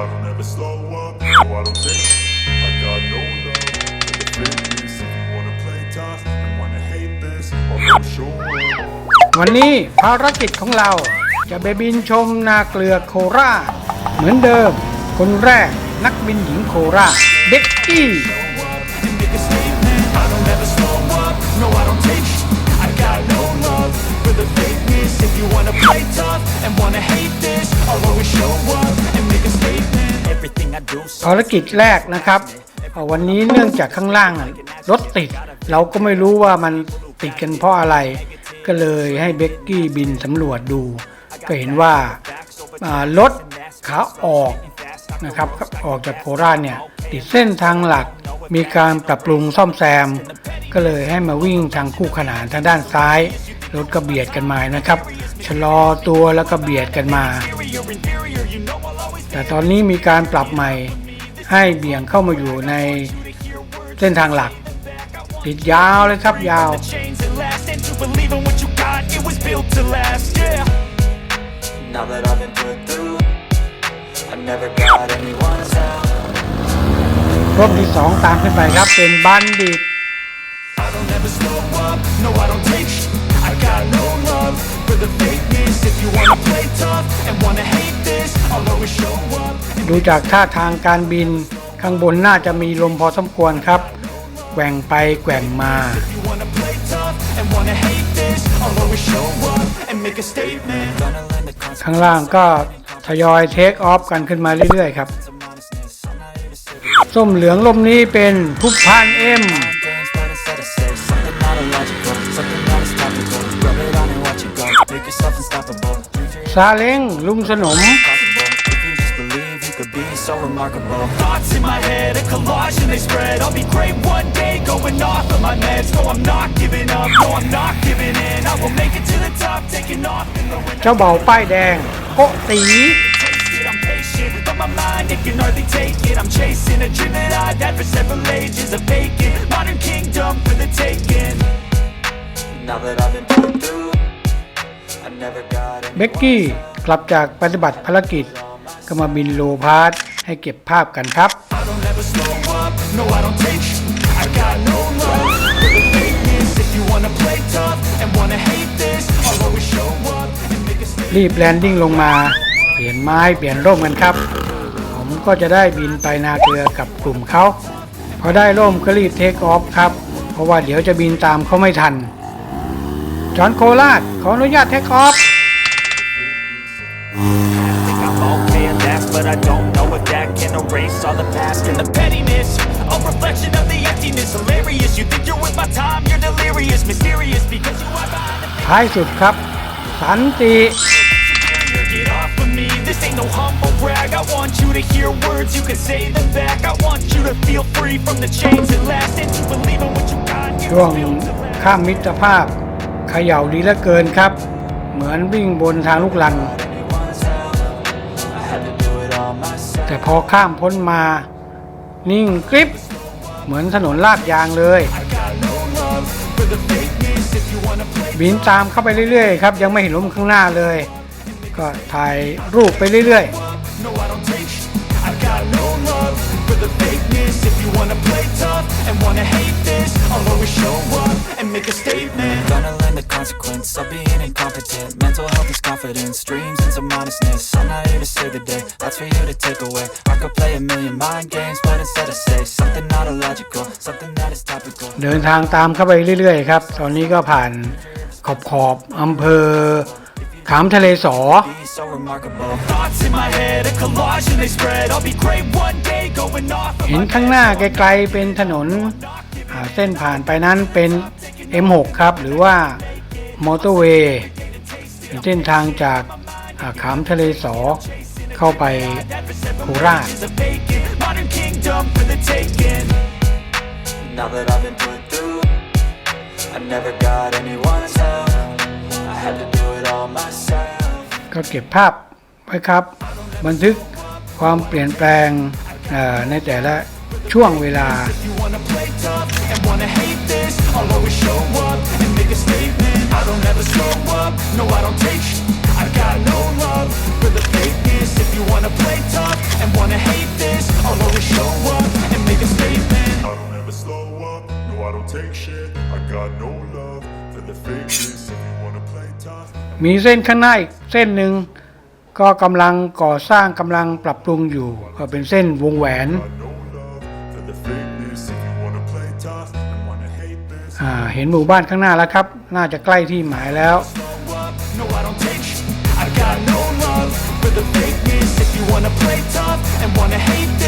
วันนี้ภารกิจของเราจะไปบินชมนาเกลือโคราชเหมือนเดิมคนแรกนักบินหญิงโคราชเบ็กกี้ If you wanna play tough and wanna hate this, I'll always show up. ภารกิจแรกนะครับวันนี้เนื่องจากข้างล่างรถติด เราก็ไม่รู้ว่ามันติดกันเพราะอะไร ก็เลยให้เบ็กกี้บินสำรวจดู ก็เห็นว่ารถขาออกนะครับ ออกจากโคราชเนี่ยติดเส้นทางหลัก มีการปรับปรุงซ่อมแซม ก็เลยให้มาวิ่งทางคู่ขนานทางด้านซ้ายรถก็เบียดกันมานะครับชะลอตัวแล้วก็เบียดกันมาแต่ตอนนี้มีการปรับใหม่ให้เบี่ยงเข้ามาอยู่ในเส้นทางหลัก ติดยาวเลยครับยาวรอบที่สองตามขึ้นไปครับเป็นบันดิต I don't ever slow up, no I don't take I got no love ดูจากท่าทางการบินข้างบนน่าจะมีลมพอสมควรครับ แกว่งไปแกว่งมา ข้างล่างก็ทยอยเทคออฟ กันขึ้นมาเรื่อยๆครับส้มเหลืองลมนี้เป็นพุพานเอ็มซาเล้งลุงสนม so remarkable. Thoughts in my head, a collage and they spread. I'll be great one day, going off of my meds. No, I'm not giving up. No, I'm not giving in. I will make it to the top, taking off in the wind. my mind it can hardly take it. I'm chasing a dream that I've had for several ages, a vacant modern kingdom for the taking. Now that I've been put through. เบ็กกี้กลับจากปฏิบัติภารกิจ ก็มาบินโลพาร์ทให้เก็บภาพกันครับ รีบแลนดิ้งลงมาเปลี่ยนไม้เปลี่ยนร่มกันครับ ผมก็จะได้บินไปนาเกลือกับกลุ่มเขาพอได้ร่มก็รีบเทคออฟครับ เพราะว่าเดี๋ยวจะบินตามเขาไม่ทันจอนโคราชขออนุญาตเทคออฟท้าสุดครับ สันตีช่วงข้ามมิตรภาพเขย่าดีเหลือเกินครับ เหมือนวิ่งบนทางลูกลังแต่พอข้ามพ้นมานิ่งกริบเหมือนถนนลาดยางเลย บินตามเข้าไปเรื่อยๆครับ ยังไม่เห็นลมข้างหน้าเลย ก็ถ่ายรูปไปเรื่อยๆ wanna play tough and wanna hate this I'll always show up and make a statement Gonna learn the consequence of being incompetent Mental health is confidence, dreams into modestness I'm not here to save the day, that's for you to take away I could play a million mind games but instead I say Something not illogical, something that is topical เดินทางตามเข้าไปเรื่อยๆครับ ตอนนี้ก็ผ่านขอบขอบอำเภอขามทะเลสอ so remarkable thoughts in my head a collage and they spread i'll be great one day going off เห็นข้างหน้าไกลๆเป็นถนน เส้นผ่านไปนั้นเป็น M6 ครับ หรือว่ามอเตอร์เวย์เส้นทางจากาขามทะเลสอเข้าไปโคราชเก็เก็บภาพ ไว้ครับ บันทึกความเปลี่ยนแปลงในแต่ละช่วงเวลา I got no love for the fakeness. มีเส้นข้างหน้าอีกเส้นหนึ่งก็กำลังก่อสร้างกำลังปรับปรุงอยู่ก็เป็นเส้นวงแหวน เห็นหมู่บ้านข้างหน้าแล้วครับน่าจะใกล้ที่หมายแล้วเ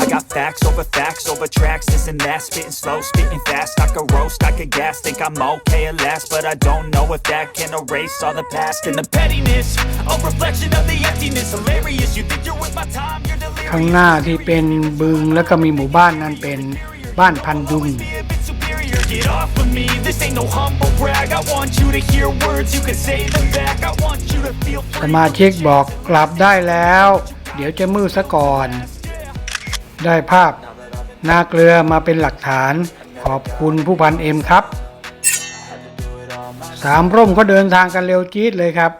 I got facts over facts over tracks, this and that. Spitting slow, spitting fast. I could roast, I could gas. Think I'm okay at last, but I don't know if that can erase all the past and the pettiness. A reflection of the emptiness. Hilarious, you think you're with my time, you're delirious. ข้างหน้าที่เป็นบึงแล้วก็มีหมู่บ้านนั่นเป็นบ้านพันดุงสมาชิกบอกกลับได้แล้ว เดี๋ยวจะมือซะก่อนได้ภาพนาเกลือมาเป็นหลักฐานขอบคุณผู้พันเอ็มครับ สามร่มก็เดินทางกันเร็วจี๊ดเลยครับ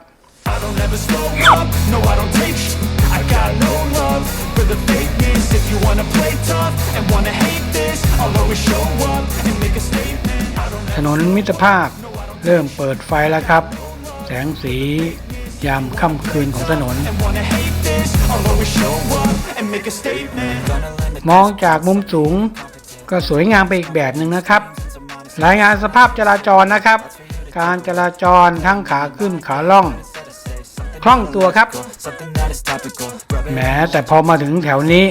ถนนมิตรภาพเริ่มเปิดไฟแล้วครับ แสงสียามค่ำคืนของถนน มองจากมุมสูง ก็สวยงามไปอีกแบบหนึ่งนะครับ รายงานสภาพจราจรนะครับ การจราจร ทั้ง ขาขึ้นขาล่องคล่องตัวครับแหมแต่พอมาถึงแถวนี้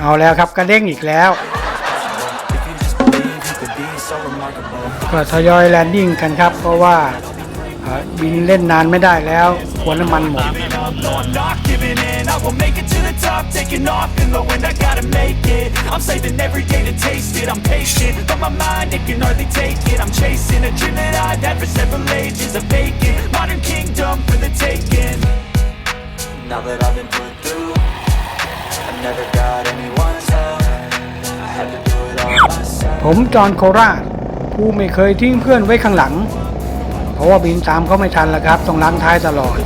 เอาแล้วครับกระเด้งอีกแล้วก็ทยอยแลนดิ้งกันครับ เพราะว่าบินเล่นนานไม่ได้แล้วควรน้ำมันหมด ผมจอห์นโคราผู้ไม่เคยทิ้งเพื่อนไว้ข้างหลังราะว่าบินตามเขาไม่ทันแล้วครับ ต้องล้างท้ายตลอด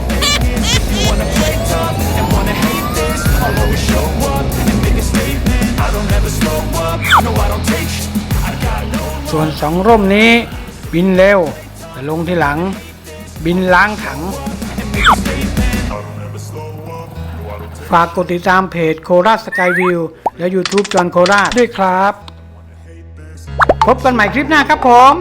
ส่วนสองร่มนี้บินเร็ว แต่ลงที่หลัง บินล้างถัง ฝากกดติดตามเพจโคราชสกายวิวและ YouTube จอนโคราชด้วยครับ พบกันใหม่คลิปหน้าครับผม